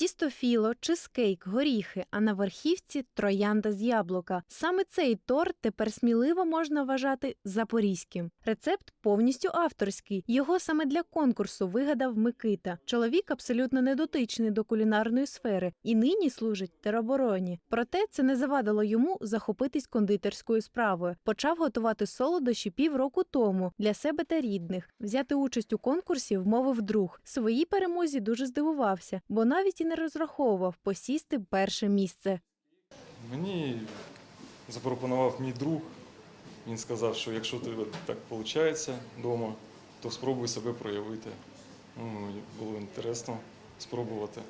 Тістофіло, чизкейк, горіхи, а на верхівці троянда з яблука. Саме цей торт тепер сміливо можна вважати запорізьким. Рецепт повністю авторський. Його саме для конкурсу вигадав Микита. Чоловік абсолютно недотичний до кулінарної сфери і нині служить теробороні. Проте це не завадило йому захопитись кондитерською справою. Почав готувати солодощі півроку тому для себе та рідних. Взяти участь у конкурсі вмовив друг. Своїй перемозі дуже здивувався, бо навіть і не розраховував посісти перше місце. Мені запропонував мій друг. Він сказав, що якщо ти так виходить вдома, то спробуй себе проявити. Ну, було інтересно спробувати.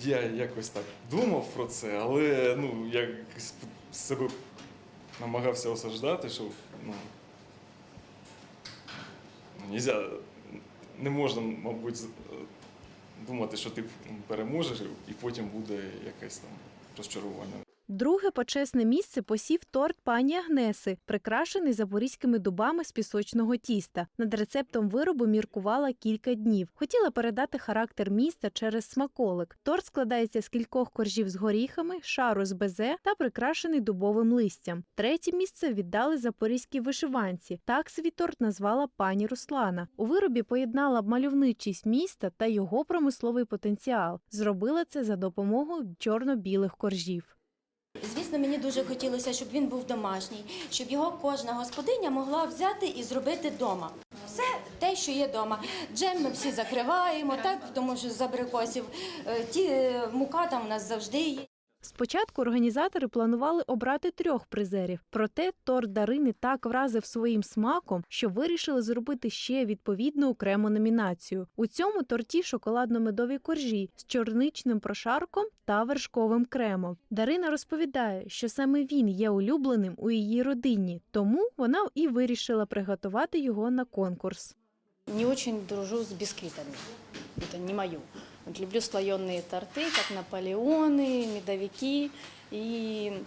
Я якось так думав про це, але ну, я себе намагався осаждати, що ну, не можна, мабуть, думати, що ти переможеш, і потім буде якесь там розчарування. Друге почесне місце посів торт пані Агнеси, прикрашений запорізькими дубами з пісочного тіста. Над рецептом виробу міркувала кілька днів. Хотіла передати характер міста через смаколик. Торт складається з кількох коржів з горіхами, шару з безе та прикрашений дубовим листям. Третє місце віддали запорізькій вишиванці. Так свій торт назвала пані Руслана. У виробі поєднала мальовничість міста та його промисловий потенціал. Зробила це за допомогою чорно-білих коржів. Звісно, мені дуже хотілося, щоб він був домашній, щоб його кожна господиня могла взяти і зробити вдома. Все те, що є вдома. Джем ми всі закриваємо, так тому що з абрикосів е, ті е, мука там у нас завжди є. Спочатку організатори планували обрати трьох призерів, проте торт Дарини так вразив своїм смаком, що вирішили зробити ще відповідну окрему номінацію. У цьому торті шоколадно-медові коржі з чорничним прошарком та вершковим кремом. Дарина розповідає, що саме він є улюбленим у її родині, тому вона і вирішила приготувати його на конкурс. Не очень дружу с бисквитами. Это не мое. Вот люблю слоеные торты, как наполеоны, медовики. И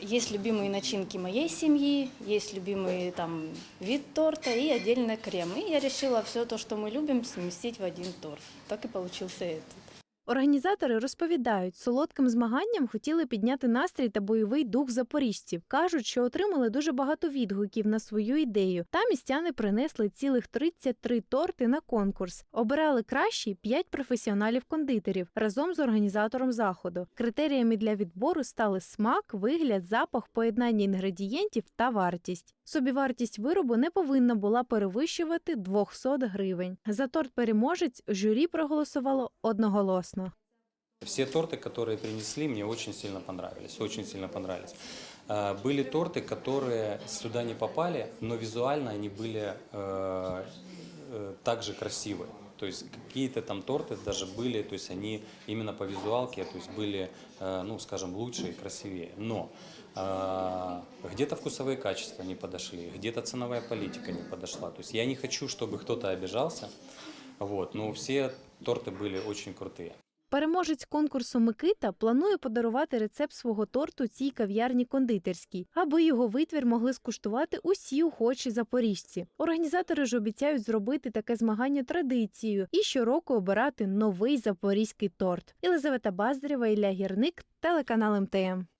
есть любимые начинки моей семьи, есть любимый там вид торта и отдельно крем. И я решила все то, что мы любим, сместить в один торт. Так и получился этот. Організатори розповідають, солодким змаганням хотіли підняти настрій та бойовий дух запоріжців. кажуть, що отримали дуже багато відгуків на свою ідею. Та містяни принесли цілих 33 торти на конкурс. Обирали кращі 5 професіоналів-кондитерів разом з організатором заходу. Критеріями для відбору стали смак, вигляд, запах, поєднання інгредієнтів та вартість. Собівартість виробу не повинна була перевищувати 200 гривень. За торт переможець журі проголосувало одноголосно. Все торты, которые принесли, мне очень сильно понравились, очень сильно понравились. Э, Были торты, которые сюда не попали, но визуально они были э, э, также красивые. То есть какие-то там торты даже были, то есть они именно по визуалке, то есть были, э, ну, скажем, лучше и красивее. Но э, где-то вкусовые качества не подошли, где-то ценовая политика не подошла. То есть я не хочу, чтобы кто-то обижался, вот, но все торты были очень крутые. Переможець конкурсу Микита планує подарувати рецепт свого торту цій кав'ярні кондитерській, аби його витвір могли скуштувати усі охочі запоріжці. Організатори ж обіцяють зробити таке змагання традицією і щороку обирати новий запорізький торт. Єлизавета Баздрєва, Ілля Гірник, телеканал МТМ.